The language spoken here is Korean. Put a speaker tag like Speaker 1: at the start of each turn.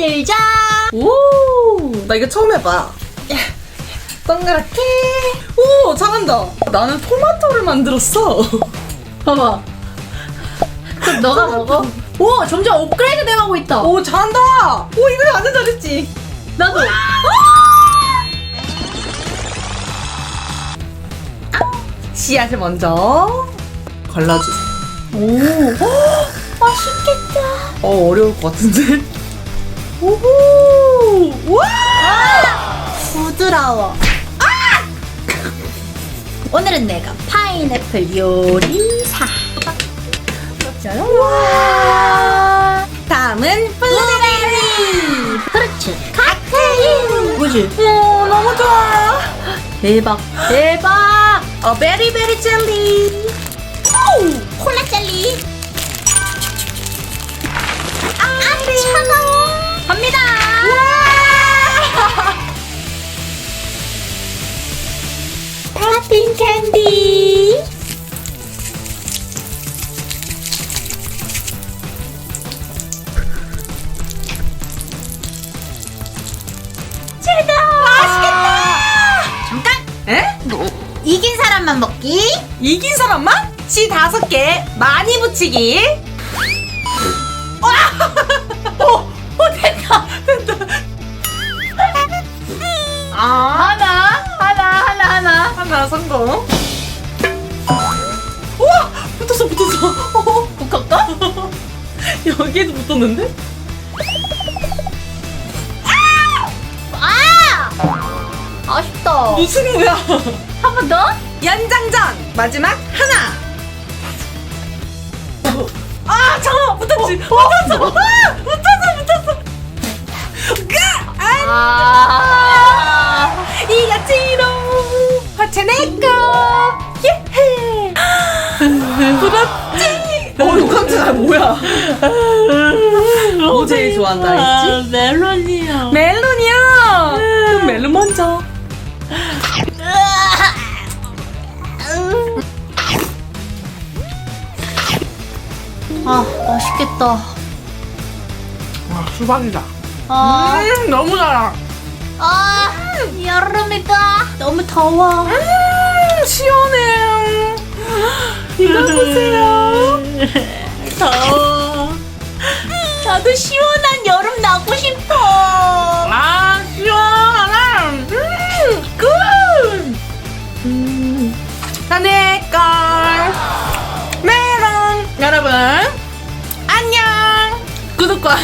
Speaker 1: 만들자.
Speaker 2: 오, 나 이거 처음 해봐. 야, 동그랗게. 오, 잘한다. 나는 토마토를 만들었어.
Speaker 1: 봐봐. 그럼 너가 먹어. 오, 점점 업그레이드 돼가고 있다.
Speaker 2: 오, 잘한다. 오, 이거 완전 잘했지.
Speaker 1: 나도.
Speaker 2: 씨앗을 먼저 걸러주세요.
Speaker 1: 오, 맛있겠다.
Speaker 2: 어, 어려울 것 같은데? 오호! 와!
Speaker 1: 부드러워. 아! 오늘은 내가 파인애플 요리사. 와.
Speaker 2: 다음은 블루베리!
Speaker 1: 그렇지. 칵테일. 뭐지?
Speaker 2: 오, 너무 좋아.
Speaker 1: 대박. 대박.
Speaker 2: 어, 베리베리 젤리. 에?
Speaker 1: 이긴 사람만 먹기.
Speaker 2: 이긴 사람만? 씨 다섯 개 많이 붙이기.
Speaker 1: 어, 어 됐다.
Speaker 2: 아,
Speaker 1: 하나, 하나, 하나, 하나.
Speaker 2: 하나 성공. 우와! 붙었어, 붙었어. 어,
Speaker 1: 북할까?
Speaker 2: 여기에도 붙었는데? 무슨 거야?
Speaker 1: 한 번 더?
Speaker 2: 연장전! 마지막 하나! 아, 잠깐만, 붙었지? 붙었어! 아, 붙었어, 붙었어! 으아! 아,
Speaker 1: 아.
Speaker 2: 이겼지롱! 화채 내꺼! 예헤! 부럽지? 어, 이거 깜짝이야, 뭐야? 뭐 제일 좋아한다 했지?
Speaker 1: 멜론이요.
Speaker 2: 멜론
Speaker 1: 아, 맛있겠다.
Speaker 2: 와, 수박이다.
Speaker 1: 아,
Speaker 2: 음, 너무 달아.
Speaker 1: 아, 여름이다. 너무 더워.
Speaker 2: 음, 시원해. 이거 보세요.
Speaker 1: 더워. 나도 시원한 여름 나고 싶어.
Speaker 2: 아, 시원하다. 음, 굿. 음, 나내 걸. 메론. 여러분, 不管